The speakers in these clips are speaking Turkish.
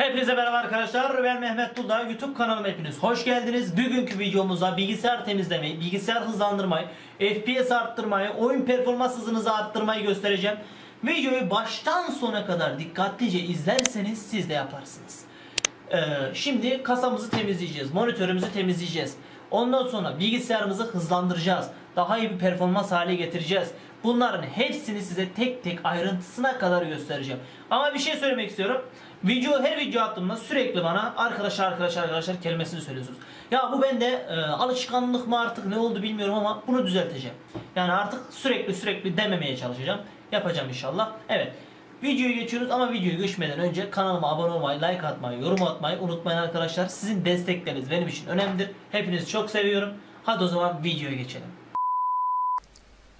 Hepinize merhaba arkadaşlar. Ben Mehmet Dulda. YouTube kanalıma hepiniz hoş geldiniz. Bugünkü videomuzda bilgisayar temizlemeyi, bilgisayar hızlandırmayı, FPS arttırmayı, oyun performans hızınızı arttırmayı göstereceğim. Videoyu baştan sona kadar dikkatlice izlerseniz siz de yaparsınız. Ee, şimdi kasamızı temizleyeceğiz, monitörümüzü temizleyeceğiz. Ondan sonra bilgisayarımızı hızlandıracağız. Daha iyi bir performans hale getireceğiz. Bunların hepsini size tek tek ayrıntısına kadar göstereceğim. Ama bir şey söylemek istiyorum. Video her video attığımda sürekli bana arkadaşlar arkadaşlar arkadaşlar kelimesini söylüyorsunuz. Ya bu bende e, alışkanlık mı artık ne oldu bilmiyorum ama bunu düzelteceğim. Yani artık sürekli sürekli dememeye çalışacağım. Yapacağım inşallah. Evet. Videoyu geçiyoruz ama videoyu geçmeden önce kanalıma abone olmayı, like atmayı, yorum atmayı unutmayın arkadaşlar. Sizin destekleriniz benim için önemlidir. Hepinizi çok seviyorum. Hadi o zaman videoya geçelim.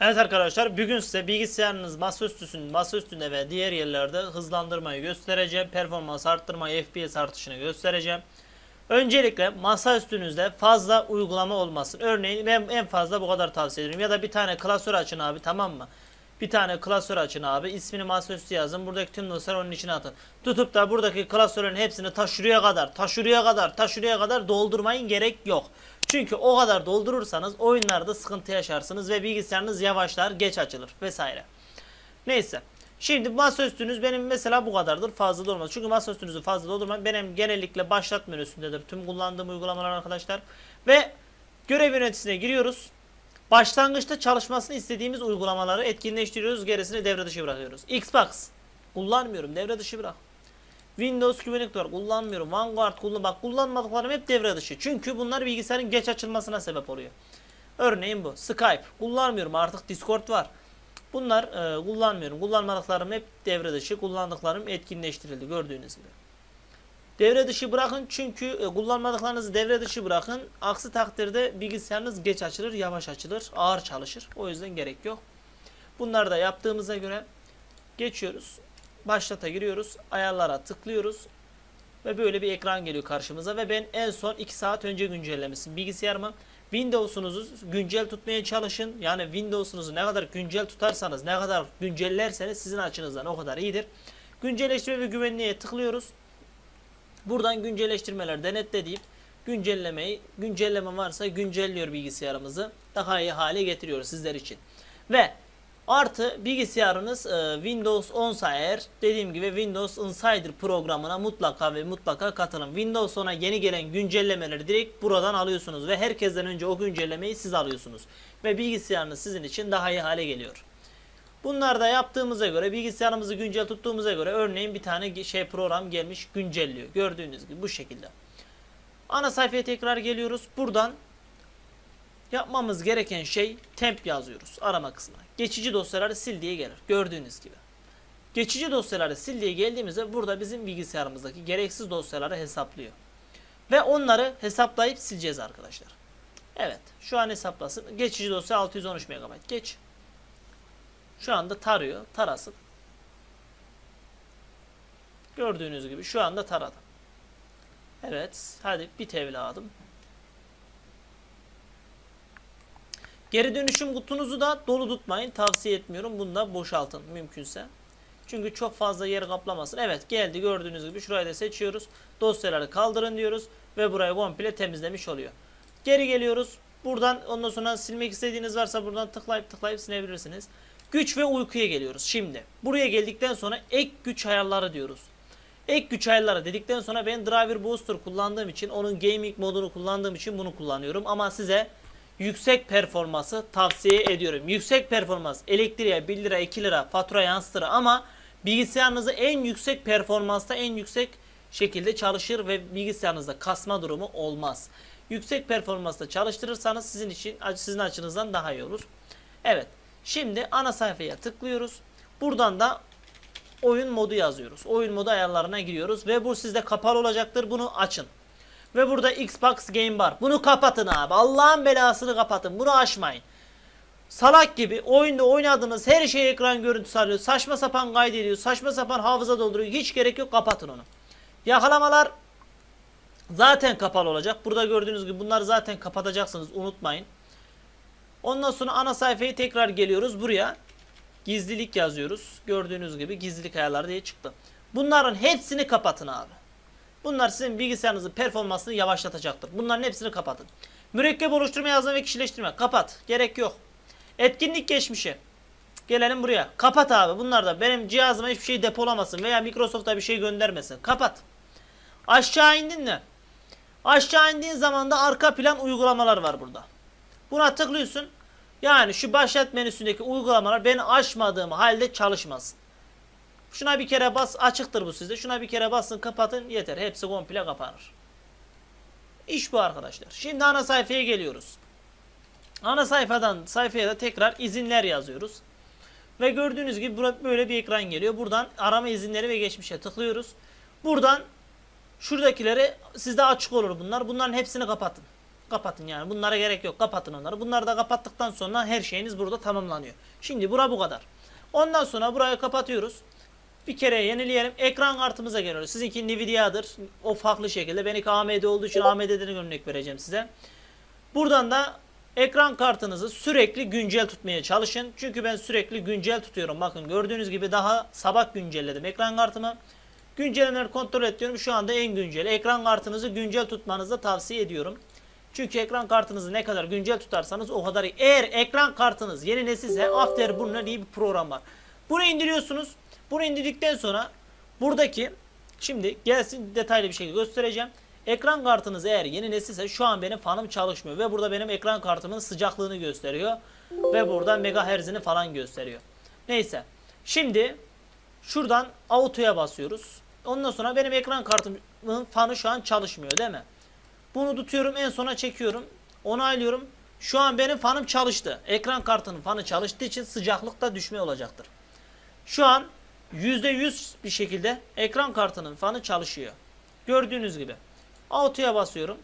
Evet arkadaşlar bugün size bilgisayarınız masaüstüsünün masaüstünde ve diğer yerlerde hızlandırmayı göstereceğim. Performans arttırmayı, FPS artışını göstereceğim. Öncelikle masaüstünüzde fazla uygulama olmasın. Örneğin ben en fazla bu kadar tavsiye ediyorum. Ya da bir tane klasör açın abi tamam mı? Bir tane klasör açın abi. ismini masaüstü yazın. Buradaki tüm dosyaları onun içine atın. Tutup da buradaki klasörün hepsini ta kadar, ta kadar, ta kadar doldurmayın gerek yok. Çünkü o kadar doldurursanız oyunlarda sıkıntı yaşarsınız ve bilgisayarınız yavaşlar, geç açılır vesaire. Neyse. Şimdi masaüstünüz benim mesela bu kadardır. Fazla da olmaz. Çünkü masaüstünüzü fazla doldurmayın. Benim genellikle başlat menüsündedir. Tüm kullandığım uygulamalar arkadaşlar. Ve görev yöneticisine giriyoruz. Başlangıçta çalışmasını istediğimiz uygulamaları etkinleştiriyoruz. Gerisini devre dışı bırakıyoruz. Xbox kullanmıyorum. Devre dışı bırak. Windows güvenlik var kullanmıyorum. Vanguard kullan bak kullanmadıklarım hep devre dışı. Çünkü bunlar bilgisayarın geç açılmasına sebep oluyor. Örneğin bu. Skype kullanmıyorum. Artık Discord var. Bunlar e, kullanmıyorum. Kullanmadıklarım hep devre dışı. Kullandıklarım etkinleştirildi gördüğünüz gibi. Devre dışı bırakın çünkü e, kullanmadıklarınızı devre dışı bırakın. Aksi takdirde bilgisayarınız geç açılır, yavaş açılır, ağır çalışır. O yüzden gerek yok. Bunları da yaptığımıza göre geçiyoruz. Başlata giriyoruz. Ayarlara tıklıyoruz. Ve böyle bir ekran geliyor karşımıza ve ben en son 2 saat önce güncellemişim bilgisayarımı. Windows'unuzu güncel tutmaya çalışın. Yani Windows'unuzu ne kadar güncel tutarsanız, ne kadar güncellerseniz sizin açınızdan o kadar iyidir. Güncelleştirme ve güvenliğe tıklıyoruz. Buradan güncelleştirmeler denetle deyip güncellemeyi, güncelleme varsa güncelliyor bilgisayarımızı. Daha iyi hale getiriyor sizler için. Ve Artı bilgisayarınız e, Windows 10 eğer dediğim gibi Windows Insider programına mutlaka ve mutlaka katılın. Windows 10'a yeni gelen güncellemeleri direkt buradan alıyorsunuz ve herkesten önce o güncellemeyi siz alıyorsunuz. Ve bilgisayarınız sizin için daha iyi hale geliyor. Bunlar da yaptığımıza göre bilgisayarımızı güncel tuttuğumuza göre örneğin bir tane şey program gelmiş güncelliyor. Gördüğünüz gibi bu şekilde. Ana sayfaya tekrar geliyoruz. Buradan Yapmamız gereken şey temp yazıyoruz arama kısmına. Geçici dosyaları sil diye gelir. Gördüğünüz gibi. Geçici dosyaları sil diye geldiğimizde burada bizim bilgisayarımızdaki gereksiz dosyaları hesaplıyor. Ve onları hesaplayıp sileceğiz arkadaşlar. Evet. Şu an hesaplasın. Geçici dosya 613 MB. Geç. Şu anda tarıyor. Tarasın. Gördüğünüz gibi şu anda taradı. Evet. Hadi bit evladım. Geri dönüşüm kutunuzu da dolu tutmayın. Tavsiye etmiyorum. Bunu da boşaltın mümkünse. Çünkü çok fazla yer kaplamasın. Evet geldi gördüğünüz gibi şurayı da seçiyoruz. Dosyaları kaldırın diyoruz. Ve burayı komple temizlemiş oluyor. Geri geliyoruz. Buradan ondan sonra silmek istediğiniz varsa buradan tıklayıp tıklayıp silebilirsiniz. Güç ve uykuya geliyoruz. Şimdi buraya geldikten sonra ek güç ayarları diyoruz. Ek güç ayarları dedikten sonra ben Driver Booster kullandığım için onun gaming modunu kullandığım için bunu kullanıyorum. Ama size yüksek performansı tavsiye ediyorum. Yüksek performans elektriğe 1 lira 2 lira fatura yansıtır ama bilgisayarınızı en yüksek performansta en yüksek şekilde çalışır ve bilgisayarınızda kasma durumu olmaz. Yüksek performansta çalıştırırsanız sizin için sizin açınızdan daha iyi olur. Evet. Şimdi ana sayfaya tıklıyoruz. Buradan da oyun modu yazıyoruz. Oyun modu ayarlarına giriyoruz ve bu sizde kapalı olacaktır. Bunu açın. Ve burada Xbox Game Bar. Bunu kapatın abi. Allah'ın belasını kapatın. Bunu açmayın. Salak gibi oyunda oynadığınız her şey ekran görüntüsü alıyor. Saçma sapan kaydediyor. Saçma sapan hafıza dolduruyor. Hiç gerek yok. Kapatın onu. Yakalamalar zaten kapalı olacak. Burada gördüğünüz gibi bunları zaten kapatacaksınız. Unutmayın. Ondan sonra ana sayfaya tekrar geliyoruz. Buraya gizlilik yazıyoruz. Gördüğünüz gibi gizlilik ayarları diye çıktı. Bunların hepsini kapatın abi. Bunlar sizin bilgisayarınızın performansını yavaşlatacaktır. Bunların hepsini kapatın. Mürekkep oluşturma, yazma ve kişileştirme. Kapat. Gerek yok. Etkinlik geçmişi. Gelelim buraya. Kapat abi. Bunlar da benim cihazıma hiçbir şey depolamasın veya Microsoft'a bir şey göndermesin. Kapat. Aşağı indin mi? Aşağı indiğin zaman da arka plan uygulamalar var burada. Buna tıklıyorsun. Yani şu başlat menüsündeki uygulamalar beni açmadığım halde çalışmasın. Şuna bir kere bas açıktır bu sizde. Şuna bir kere basın kapatın yeter. Hepsi komple kapanır. İş bu arkadaşlar. Şimdi ana sayfaya geliyoruz. Ana sayfadan sayfaya da tekrar izinler yazıyoruz. Ve gördüğünüz gibi böyle bir ekran geliyor. Buradan arama izinleri ve geçmişe tıklıyoruz. Buradan şuradakileri sizde açık olur bunlar. Bunların hepsini kapatın. Kapatın yani. Bunlara gerek yok. Kapatın onları. Bunları da kapattıktan sonra her şeyiniz burada tamamlanıyor. Şimdi bura bu kadar. Ondan sonra burayı kapatıyoruz. Bir kere yenileyelim. Ekran kartımıza geliyoruz. Sizinki Nvidia'dır. O farklı şekilde. Benimki AMD olduğu için AMD'den örnek vereceğim size. Buradan da ekran kartınızı sürekli güncel tutmaya çalışın. Çünkü ben sürekli güncel tutuyorum. Bakın gördüğünüz gibi daha sabah güncelledim ekran kartımı. Güncellemeleri kontrol ediyorum. Şu anda en güncel. Ekran kartınızı güncel tutmanızı tavsiye ediyorum. Çünkü ekran kartınızı ne kadar güncel tutarsanız o kadar iyi. Eğer ekran kartınız yeni nesilse Afterburner diye bir program var. Bunu indiriyorsunuz. Bunu indirdikten sonra buradaki şimdi gelsin detaylı bir şekilde göstereceğim. Ekran kartınız eğer yeni nesilse şu an benim fanım çalışmıyor ve burada benim ekran kartımın sıcaklığını gösteriyor ve burada megahertzini falan gösteriyor. Neyse. Şimdi şuradan auto'ya basıyoruz. Ondan sonra benim ekran kartımın fanı şu an çalışmıyor değil mi? Bunu tutuyorum en sona çekiyorum. Onaylıyorum. Şu an benim fanım çalıştı. Ekran kartının fanı çalıştığı için sıcaklıkta düşme olacaktır. Şu an %100 bir şekilde ekran kartının fanı çalışıyor. Gördüğünüz gibi. Auto'ya basıyorum.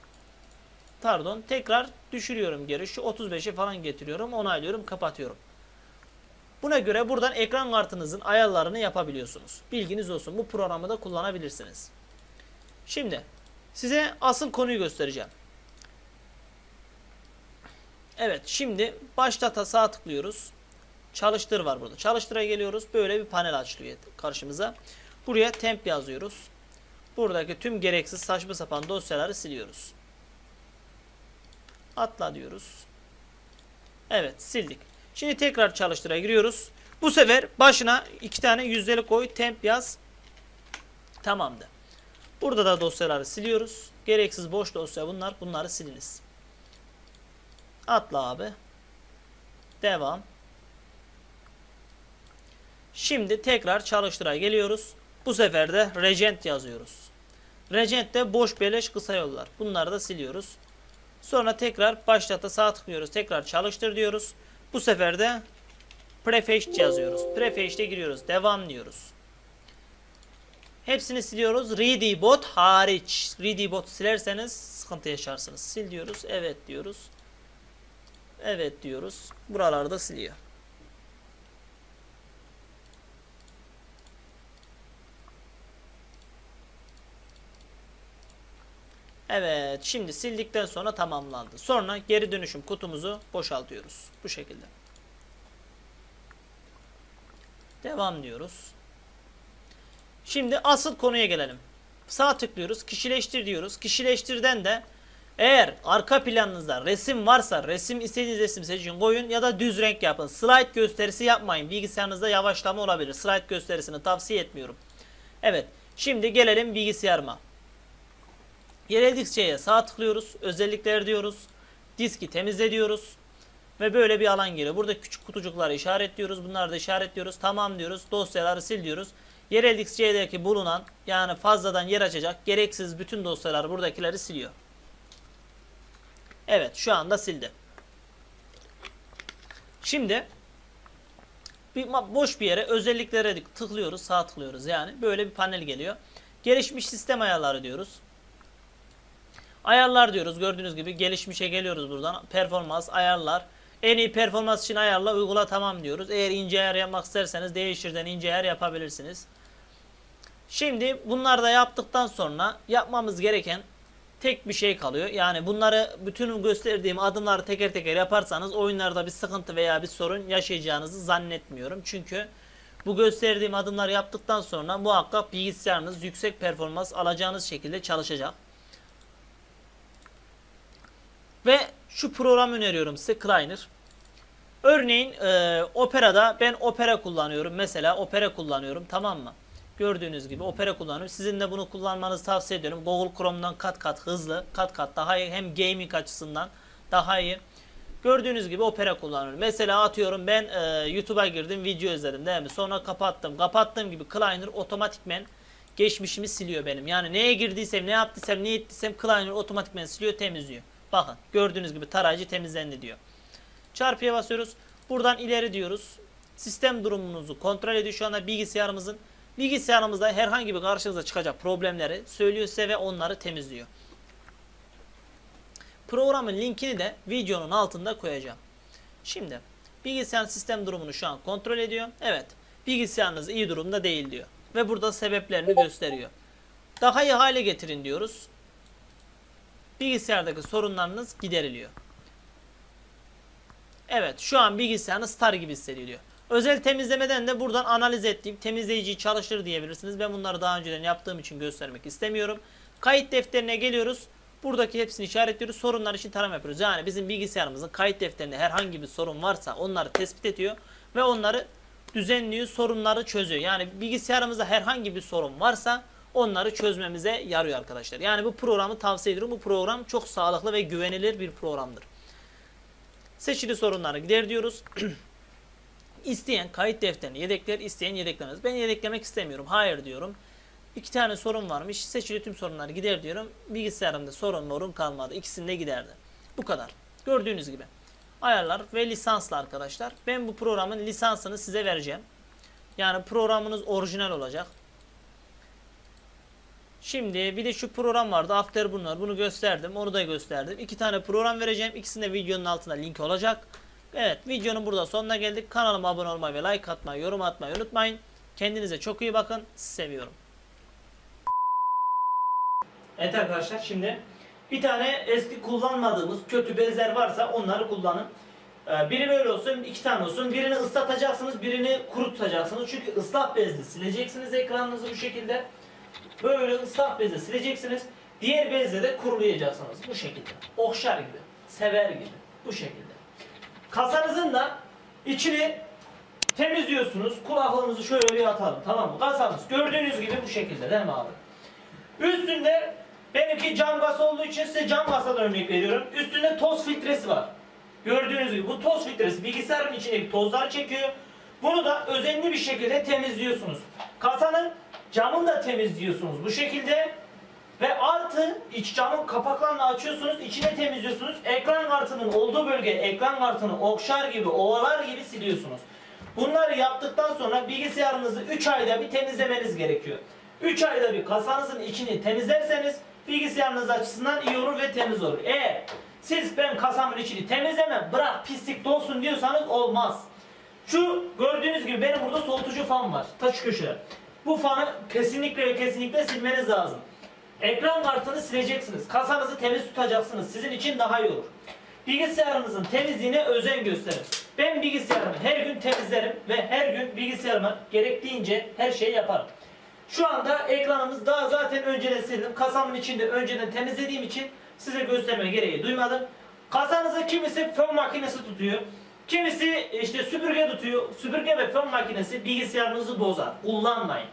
Pardon. Tekrar düşürüyorum geri. Şu 35'e falan getiriyorum. Onaylıyorum. Kapatıyorum. Buna göre buradan ekran kartınızın ayarlarını yapabiliyorsunuz. Bilginiz olsun. Bu programı da kullanabilirsiniz. Şimdi size asıl konuyu göstereceğim. Evet şimdi başlata sağ tıklıyoruz. Çalıştır var burada. Çalıştıra geliyoruz. Böyle bir panel açılıyor karşımıza. Buraya temp yazıyoruz. Buradaki tüm gereksiz saçma sapan dosyaları siliyoruz. Atla diyoruz. Evet sildik. Şimdi tekrar çalıştıra giriyoruz. Bu sefer başına iki tane yüzdeli koy temp yaz. Tamamdır. Burada da dosyaları siliyoruz. Gereksiz boş dosya bunlar. Bunları siliniz. Atla abi. Devam. Şimdi tekrar çalıştıra geliyoruz. Bu sefer de regent yazıyoruz. Regent de boş beleş kısa yollar. Bunları da siliyoruz. Sonra tekrar başlata sağ tıklıyoruz. Tekrar çalıştır diyoruz. Bu sefer de prefetch yazıyoruz. Prefetch'te giriyoruz. Devam diyoruz. Hepsini siliyoruz. Readybot hariç. Readybot silerseniz sıkıntı yaşarsınız. Sil diyoruz. Evet diyoruz. Evet diyoruz. Buralarda siliyor. Evet. Şimdi sildikten sonra tamamlandı. Sonra geri dönüşüm kutumuzu boşaltıyoruz. Bu şekilde. Devam diyoruz. Şimdi asıl konuya gelelim. Sağ tıklıyoruz. Kişileştir diyoruz. Kişileştirden de eğer arka planınızda resim varsa resim istediğiniz resim seçin koyun ya da düz renk yapın. Slide gösterisi yapmayın. Bilgisayarınızda yavaşlama olabilir. Slide gösterisini tavsiye etmiyorum. Evet. Şimdi gelelim bilgisayarıma. Geledikçeye sağ tıklıyoruz. Özellikler diyoruz. Diski temizle diyoruz. Ve böyle bir alan geliyor. Burada küçük kutucukları işaretliyoruz. Bunları da işaretliyoruz. Tamam diyoruz. Dosyaları sil diyoruz. Yerel XC'deki bulunan yani fazladan yer açacak gereksiz bütün dosyalar buradakileri siliyor. Evet şu anda sildi. Şimdi bir boş bir yere özelliklere tıklıyoruz. Sağ tıklıyoruz yani. Böyle bir panel geliyor. Gelişmiş sistem ayarları diyoruz. Ayarlar diyoruz. Gördüğünüz gibi gelişmişe geliyoruz buradan. Performans, ayarlar. En iyi performans için ayarla, uygula tamam diyoruz. Eğer ince ayar yapmak isterseniz değiştirden ince ayar yapabilirsiniz. Şimdi bunları da yaptıktan sonra yapmamız gereken tek bir şey kalıyor. Yani bunları bütün gösterdiğim adımları teker teker yaparsanız oyunlarda bir sıkıntı veya bir sorun yaşayacağınızı zannetmiyorum. Çünkü Bu gösterdiğim adımları yaptıktan sonra muhakkak bilgisayarınız yüksek performans alacağınız şekilde çalışacak. Ve şu program öneriyorum size Kleiner. Örneğin e, Opera'da ben Opera kullanıyorum. Mesela Opera kullanıyorum tamam mı? Gördüğünüz gibi Opera kullanıyorum. Sizin de bunu kullanmanızı tavsiye ediyorum. Google Chrome'dan kat kat hızlı, kat kat daha iyi. Hem gaming açısından daha iyi. Gördüğünüz gibi Opera kullanıyorum. Mesela atıyorum ben e, YouTube'a girdim, video izledim değil mi? Sonra kapattım. Kapattığım gibi Kleiner otomatikmen geçmişimi siliyor benim. Yani neye girdiysem, ne yaptıysam, ne ettiysem Kleiner otomatikmen siliyor, temizliyor. Bakın gördüğünüz gibi tarayıcı temizlendi diyor. Çarpıya basıyoruz. Buradan ileri diyoruz. Sistem durumunuzu kontrol ediyor şu anda bilgisayarımızın. Bilgisayarımızda herhangi bir karşınıza çıkacak problemleri söylüyor size ve onları temizliyor. Programın linkini de videonun altında koyacağım. Şimdi bilgisayar sistem durumunu şu an kontrol ediyor. Evet bilgisayarınız iyi durumda değil diyor. Ve burada sebeplerini gösteriyor. Daha iyi hale getirin diyoruz. Bilgisayardaki sorunlarınız gideriliyor. Evet şu an bilgisayarınız star gibi hissediliyor. Özel temizlemeden de buradan analiz ettiğim temizleyiciyi çalıştır diyebilirsiniz. Ben bunları daha önceden yaptığım için göstermek istemiyorum. Kayıt defterine geliyoruz. Buradaki hepsini işaretliyoruz. Sorunlar için tarama yapıyoruz. Yani bizim bilgisayarımızın kayıt defterinde herhangi bir sorun varsa onları tespit ediyor ve onları düzenliyor, sorunları çözüyor. Yani bilgisayarımızda herhangi bir sorun varsa onları çözmemize yarıyor arkadaşlar. Yani bu programı tavsiye ediyorum. Bu program çok sağlıklı ve güvenilir bir programdır. Seçili sorunları gider diyoruz. İsteyen kayıt defterini yedekler, isteyen yedeklemez. Ben yedeklemek istemiyorum. Hayır diyorum. İki tane sorun varmış. Seçili tüm sorunları gider diyorum. Bilgisayarımda sorun morun kalmadı. İkisinde giderdi. Bu kadar. Gördüğünüz gibi. Ayarlar ve lisanslı arkadaşlar. Ben bu programın lisansını size vereceğim. Yani programınız orijinal olacak. Şimdi bir de şu program vardı. Afterburner. Bunu gösterdim. Onu da gösterdim. İki tane program vereceğim. İkisinde de videonun altında link olacak. Evet videonun burada sonuna geldik. Kanalıma abone olmayı ve like atmayı, yorum atmayı unutmayın. Kendinize çok iyi bakın. Seviyorum. Evet arkadaşlar şimdi bir tane eski kullanmadığımız kötü bezler varsa onları kullanın. Ee, Biri böyle olsun, iki tane olsun. Birini ıslatacaksınız, birini kurutacaksınız. Çünkü ıslak bezle sileceksiniz ekranınızı bu şekilde. Böyle ıslak bezle sileceksiniz. Diğer bezle de kurulayacaksınız bu şekilde. Okşar gibi, sever gibi bu şekilde. Kasanızın da içini temizliyorsunuz. Kulaklığınızı şöyle bir atalım tamam mı? Kasamız gördüğünüz gibi bu şekilde değil mi abi? Üstünde benimki cam kasa olduğu için size cam kasadan örnek veriyorum. Üstünde toz filtresi var. Gördüğünüz gibi bu toz filtresi bilgisayarın içindeki tozları çekiyor. Bunu da özenli bir şekilde temizliyorsunuz. Kasanın camını da temizliyorsunuz bu şekilde. Ve artı iç camın kapaklarını açıyorsunuz, içine temizliyorsunuz. Ekran kartının olduğu bölge ekran kartını okşar gibi, ovalar gibi siliyorsunuz. Bunları yaptıktan sonra bilgisayarınızı 3 ayda bir temizlemeniz gerekiyor. 3 ayda bir kasanızın içini temizlerseniz bilgisayarınız açısından iyi olur ve temiz olur. Eğer siz ben kasamın içini temizlemem, bırak pislik dolsun diyorsanız olmaz. Şu gördüğünüz gibi benim burada soğutucu fan var. Taş köşe. Bu fanı kesinlikle ve kesinlikle silmeniz lazım. Ekran kartını sileceksiniz. Kasanızı temiz tutacaksınız. Sizin için daha iyi olur. Bilgisayarınızın temizliğine özen gösterin. Ben bilgisayarımı her gün temizlerim ve her gün bilgisayarıma gerektiğince her şeyi yaparım. Şu anda ekranımız daha zaten önceden sildim. Kasamın içinde önceden temizlediğim için size gösterme gereği duymadım. Kasanızı kimisi fön makinesi tutuyor. Kimisi işte süpürge tutuyor. Süpürge ve fön makinesi bilgisayarınızı bozar. Kullanmayın.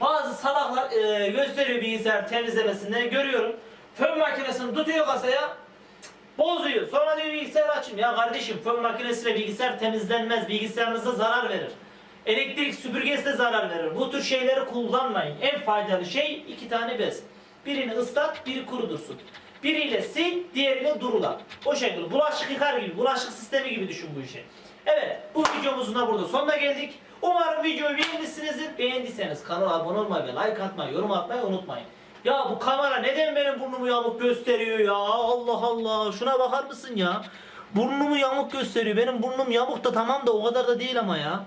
Bazı salaklar e, gösteriyor bilgisayar temizlemesinde görüyorum. Fön makinesini tutuyor kasaya bozuyor. Sonra diyor bilgisayar açayım. Ya kardeşim fön makinesiyle bilgisayar temizlenmez. Bilgisayarınıza zarar verir. Elektrik süpürgesi de zarar verir. Bu tür şeyleri kullanmayın. En faydalı şey iki tane bez. Birini ıslat, biri kuru dursun. Biriyle sil, diğeriyle durula. O şekilde bulaşık yıkar gibi, bulaşık sistemi gibi düşün bu işi. Evet, bu videomuzun da burada sonuna geldik. Umarım videoyu beğenmişsinizdir. Beğendiyseniz kanala abone olmayı ve like atmayı, yorum atmayı unutmayın. Ya bu kamera neden benim burnumu yamuk gösteriyor ya? Allah Allah. Şuna bakar mısın ya? Burnumu yamuk gösteriyor. Benim burnum yamuk da tamam da o kadar da değil ama ya.